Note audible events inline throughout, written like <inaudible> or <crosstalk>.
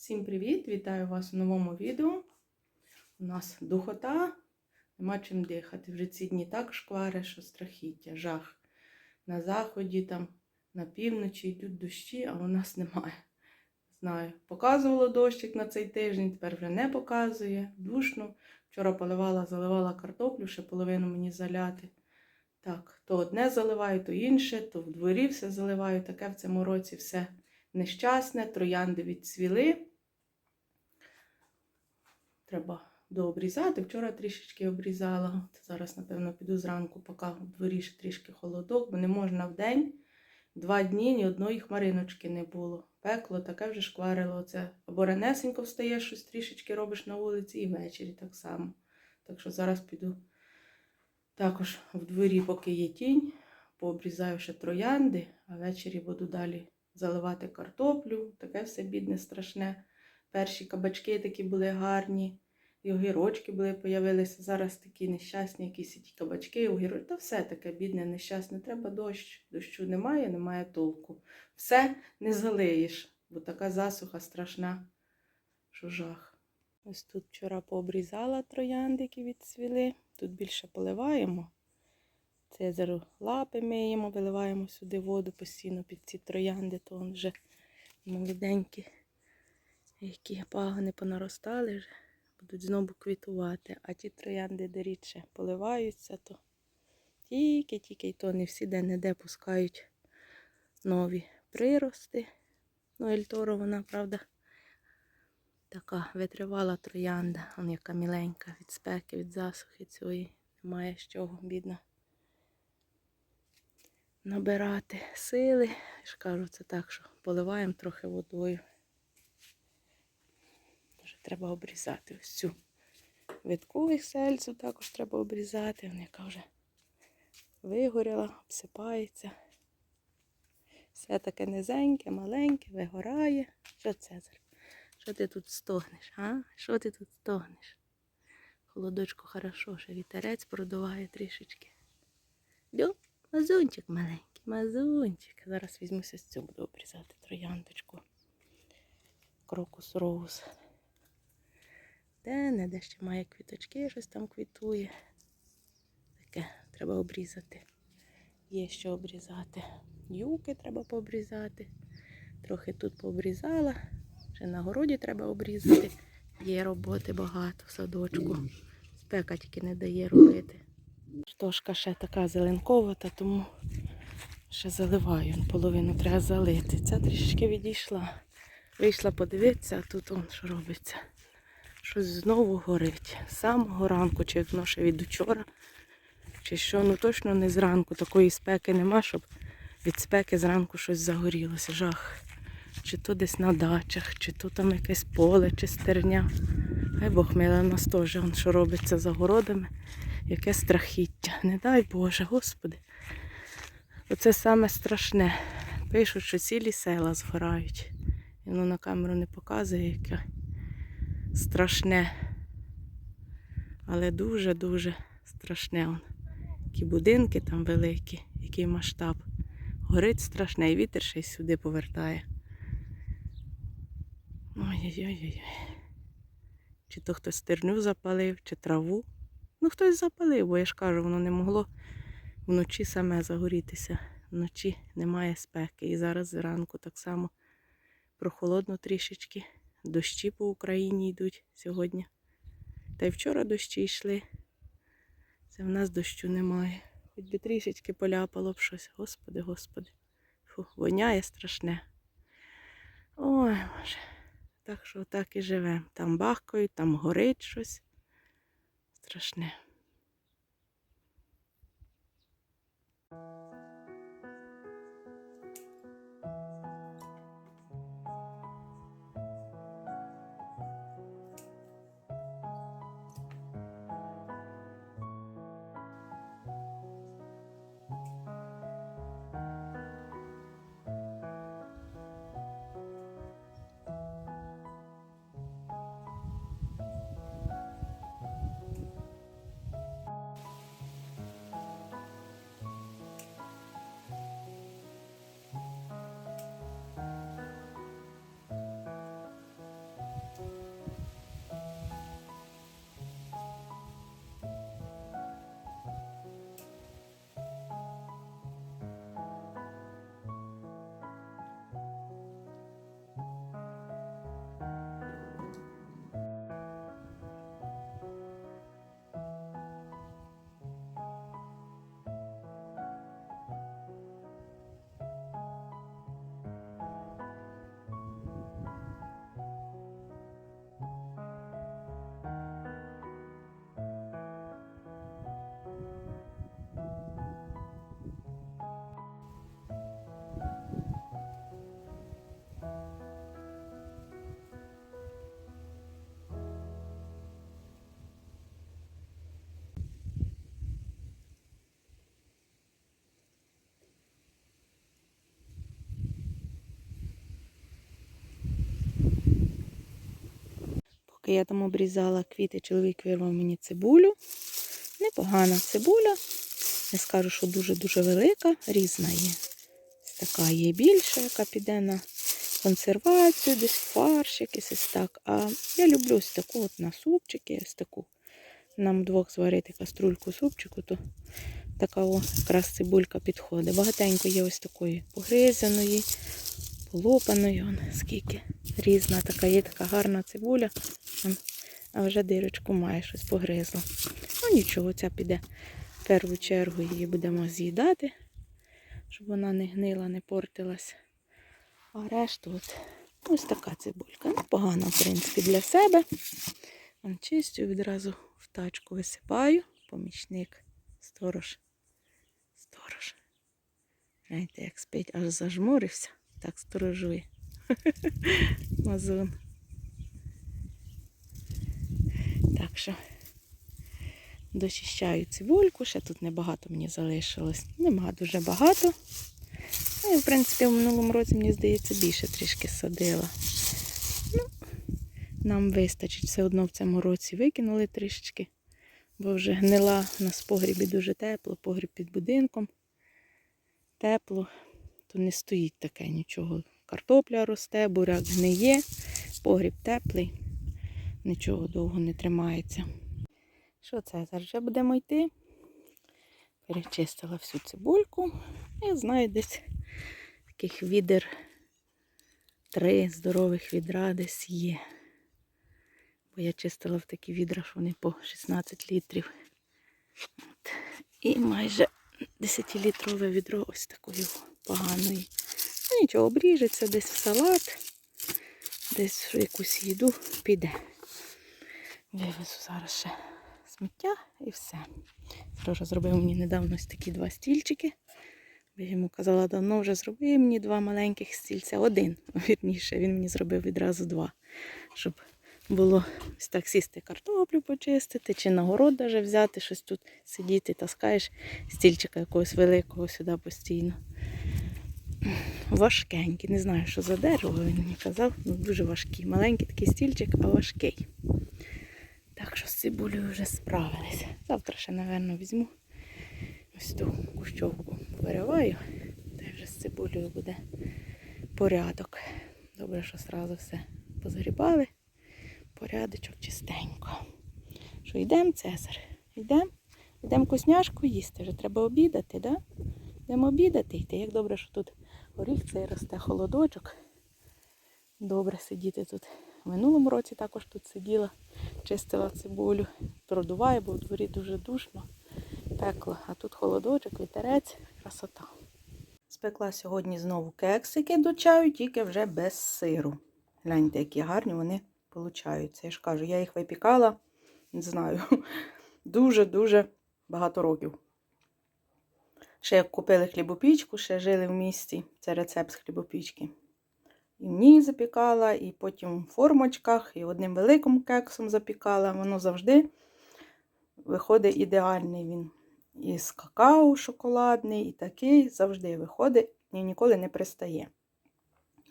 Всім привіт! Вітаю вас у новому відео. У нас духота, нема чим дихати. Вже ці дні так шквари, що страхіття, жах. На заході, там, на півночі йдуть дощі, а у нас немає. Знаю, показувало дощик на цей тиждень, тепер вже не показує. Душно. Вчора поливала, заливала картоплю, ще половину мені заляти. Так, то одне заливаю, то інше, то в дворі все заливаю. Таке в цьому році все нещасне, троянди відцвіли. Треба дообрізати. Вчора трішечки обрізала. Зараз, напевно, піду зранку, поки в дворі ще трішки холодок, бо не можна в день. Два дні ні одної хмариночки не було. Пекло таке вже шкварило. Це або ранесенько встаєш, щось трішечки робиш на вулиці, і ввечері так само. Так що зараз піду також в дворі, поки є тінь, пообрізаю ще троянди, а ввечері буду далі заливати картоплю. Таке все бідне, страшне. Перші кабачки такі були гарні, і огірочки були, появилися. Зараз такі нещасні, якісь ті кабачки, огірочки. Та все таке бідне, нещасне. Треба дощ. Дощу немає, немає толку. Все не залиєш, бо така засуха страшна, що жах. Ось тут вчора пообрізала троянди, які відцвіли. Тут більше поливаємо. Цезару лапи миємо, виливаємо сюди воду постійно під ці троянди, то вони вже молоденькі, які пагони понаростали, вже будуть знову квітувати. А ті троянди, де рідше поливаються, то тільки-тільки й то не всі де-не-де пускають нові прирости. Ну, Ельторо, вона, правда, така витривала троянда, вона яка міленька від спеки, від засухи цієї. Немає з чого, бідна набирати сили. Я ж кажу, це так, що поливаємо трохи водою. Треба обрізати ось цю витку сельцю також треба обрізати. Вона яка вже вигоріла, обсипається. Все таке низеньке, маленьке, вигорає. Що це? Що ти тут стогнеш? а? Що ти тут стогнеш? Холодочку хорошо, ще вітерець продуває трішечки. Дю? Мазунчик маленький, мазунчик. Зараз візьмуся з цього, буду обрізати трояндочку. Крокус роуз. Де не де ще має квіточки, щось там квітує. Таке треба обрізати. Є що обрізати. Юки треба пообрізати. Трохи тут пообрізала. Ще на городі треба обрізати. Є роботи багато в садочку. Спека тільки не дає робити. Штошка ще така зеленковата, тому ще заливаю. Половину треба залити. Ця трішки відійшла. Вийшла подивитися, а тут он що робиться. Щось знову горить. З самого ранку, чи воно ще від учора, чи що, ну точно не зранку. Такої спеки нема, щоб від спеки зранку щось загорілося. Жах. Чи то десь на дачах, чи то там якесь поле, чи стерня. Хай Бог миле нас теж, он що робиться за городами. Яке страхіття. Не дай Боже, Господи. Оце саме страшне. Пишуть, що цілі села згорають. І воно на камеру не показує, яке страшне. Але дуже-дуже страшне. Он. Які будинки там великі, який масштаб. Горить страшне, і вітер ще й сюди повертає. Ой-ой-ой. Чи то хтось стерню запалив, чи траву. Ну, хтось запалив, бо я ж кажу, воно не могло вночі саме загорітися. Вночі немає спеки. І зараз зранку так само прохолодно трішечки. Дощі по Україні йдуть сьогодні. Та й вчора дощі йшли. Це в нас дощу немає. Хоч би трішечки поляпало б щось. Господи, господи. Фу, воняє страшне. Ой, Боже. Так що так і живемо. Там бахкають, там горить щось страшне. Поки я там обрізала квіти, чоловік вирвав мені цибулю. Непогана цибуля. Не скажу, що дуже-дуже велика, різна є. Така є більша, яка піде на консервацію, десь фарш, якийсь ось так. А я люблю ось таку от на супчики, ось таку. Нам двох зварити каструльку супчику, то така о, якраз цибулька підходить. Багатенько є ось такої погризаної, полопаної. Он, скільки різна така, є така гарна цибуля. А вже дирочку має щось погризла. Ну нічого, ця піде. В першу чергу її будемо з'їдати, щоб вона не гнила, не портилась. А решту от ось така цибулька. Непогана, в принципі, для себе. Чистю відразу в тачку висипаю. Помічник, сторож. Сторож. Знаєте, як спить, аж зажмурився, так сторожує. <laughs> Мазун. Так що дочищаю цибульку, ще тут небагато мені залишилось. Нема дуже багато. Ну і в принципі в минулому році, мені здається, більше трішки садила. Ну, нам вистачить все одно в цьому році викинули трішечки, бо вже гнила у нас в погрібі дуже тепло, погріб під будинком. Тепло, то не стоїть таке нічого. Картопля росте, буряк гниє, погріб теплий, нічого довго не тримається. Що це? Зараз вже будемо йти. Перечистила всю цибульку. Я знаю, десь таких відер три здорових відра десь є. Бо я чистила в такі відра, що вони по 16 літрів. От. І майже 10-літрове відро ось такої поганої. Ну нічого, обріжеться десь в салат, десь в якусь їду піде. Вивезу зараз ще сміття і все. Сережа зробив мені недавно ось такі два стільчики. Я йому казала, давно вже зроби мені два маленьких стільця. Один, вірніше, він мені зробив відразу два. Щоб було ось так сісти картоплю почистити, чи на город даже взяти, щось тут сидіти, таскаєш стільчика якогось великого сюди постійно. Важкенький, не знаю, що за дерево, він мені казав, ну дуже важкий. Маленький такий стільчик, а важкий. Так що з цибулею вже справилися. Завтра ще, напевно, візьму ось ту кущовку вириваю, та вже з цибулею буде порядок. Добре, що одразу все позгрібали. Порядочок чистенько. Що йдемо, Цезар? Йдемо? Йдемо вкусняшку їсти. Вже треба обідати, да? Йдемо обідати йти. Як добре, що тут горіх цей росте холодочок. Добре сидіти тут. В минулому році також тут сиділа, чистила цибулю. Продуває, бо в дворі дуже душно, пекло. А тут холодочок, вітерець, красота. Спекла сьогодні знову кексики до чаю, тільки вже без сиру. Гляньте, які гарні вони получаються. Я ж кажу, я їх випікала, не знаю, <laughs> дуже-дуже багато років. Ще як купили хлібопічку, ще жили в місті. Це рецепт з хлібопічки. І в ній запікала, і потім в формочках, і одним великим кексом запікала. Воно завжди виходить ідеальний він. І з какао шоколадний, і такий завжди виходить і ніколи не пристає.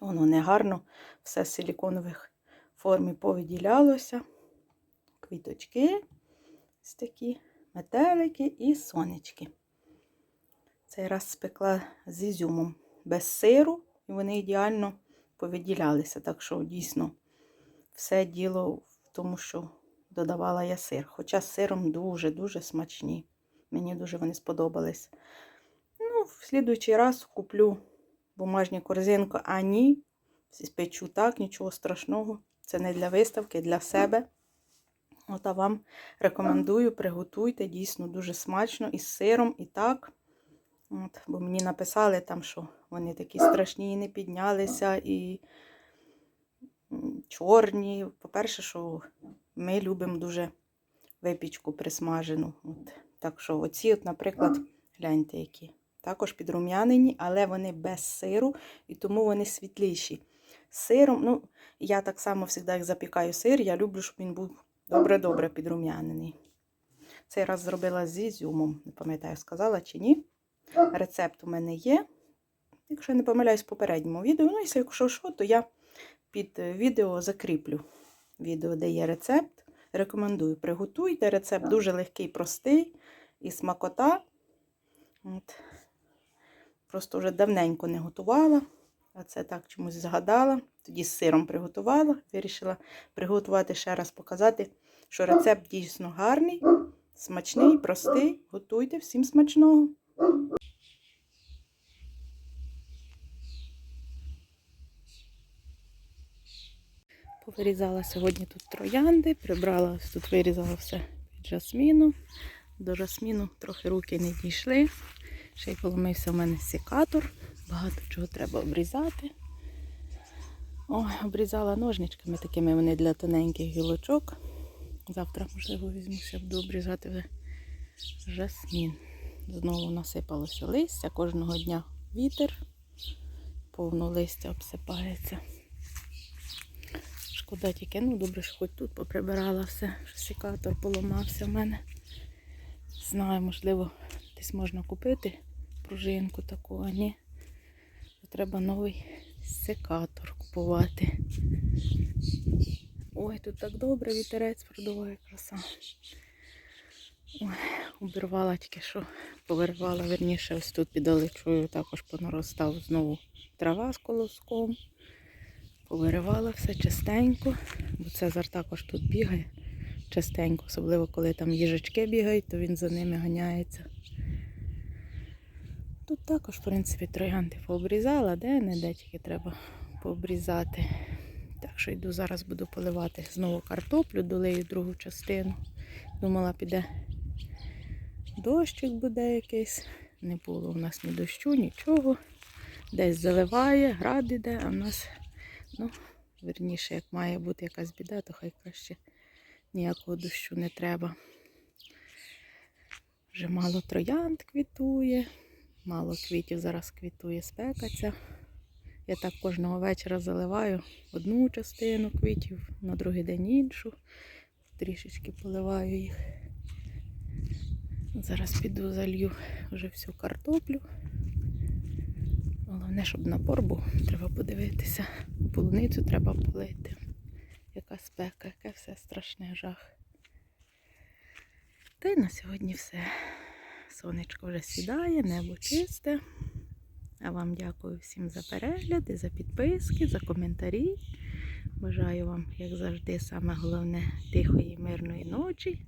Воно негарно все з силіконових формі повиділялося. Квіточки, ось такі метелики і сонечки. Цей раз спекла з ізюмом без сиру, і вони ідеально повиділялися. Так що дійсно все діло в тому, що додавала я сир. Хоча з сиром дуже-дуже смачні. Мені дуже вони сподобались. Ну, в слідуючий раз куплю бумажні корзинку, а ні, спечу так, нічого страшного. Це не для виставки, для себе. От а вам рекомендую, приготуйте, дійсно дуже смачно і з сиром, і так. От, бо мені написали там, що вони такі страшні, і не піднялися, і чорні. По-перше, що ми любимо дуже випічку присмажену. От. Так що оці, от, наприклад, гляньте, які. Також підрум'янені, але вони без сиру, і тому вони світліші. З сиром, ну, я так само завжди, як запікаю сир, я люблю, щоб він був добре-добре підрум'янений. Цей раз зробила з ізюмом, не пам'ятаю, сказала чи ні. Рецепт у мене є. Якщо я не помиляюсь в попередньому відео, ну, якщо що, то я під відео закріплю відео, де є рецепт. Рекомендую, приготуйте. Рецепт дуже легкий, простий і смакота. От. Просто вже давненько не готувала. А це так чомусь згадала. Тоді з сиром приготувала. Вирішила приготувати ще раз показати, що рецепт дійсно гарний, смачний, простий. Готуйте всім смачного. Повирізала сьогодні тут троянди, прибрала тут, вирізала все від жасміну. До жасміну трохи руки не дійшли. Ще й поломився в мене секатор. Багато чого треба обрізати. Ой, обрізала ножничками такими вони для тоненьких гілочок. Завтра, можливо, візьмуся, буду обрізати вже жасмін. Знову насипалося листя, кожного дня вітер, повно листя обсипається. Шкода тільки, ну добре, що хоч тут поприбирала все, що секатор поламався в мене. Знаю, можливо, десь можна купити пружинку таку, а ні. Треба новий секатор купувати. Ой, тут так добре, вітерець продуває краса. Ой, обірвала тільки що, повирвала, верніше, ось тут під оличою також понаростав знову трава з колоском. Повиривала все чистенько, бо Цезар також тут бігає частенько, особливо коли там їжачки бігають, то він за ними ганяється. Тут також, в принципі, троянди пообрізала, де-не-де тільки треба пообрізати. Так що йду зараз буду поливати знову картоплю, долию другу частину. Думала, піде дощик буде якийсь. Не було у нас ні дощу, нічого. Десь заливає, град іде, а в нас, ну, верніше, як має бути якась біда, то хай краще ніякого дощу не треба. Вже мало троянд квітує, мало квітів зараз квітує спекаться. Я так кожного вечора заливаю одну частину квітів, на другий день іншу. Трішечки поливаю їх. Зараз піду залью вже всю картоплю. Головне, щоб напор був, треба подивитися. Полуницю треба полити. Яка спека, яке все страшне жах. Та й на сьогодні все. Сонечко вже сідає, небо чисте. А вам дякую всім за перегляди, за підписки, за коментарі. Бажаю вам, як завжди, саме головне тихої, мирної ночі.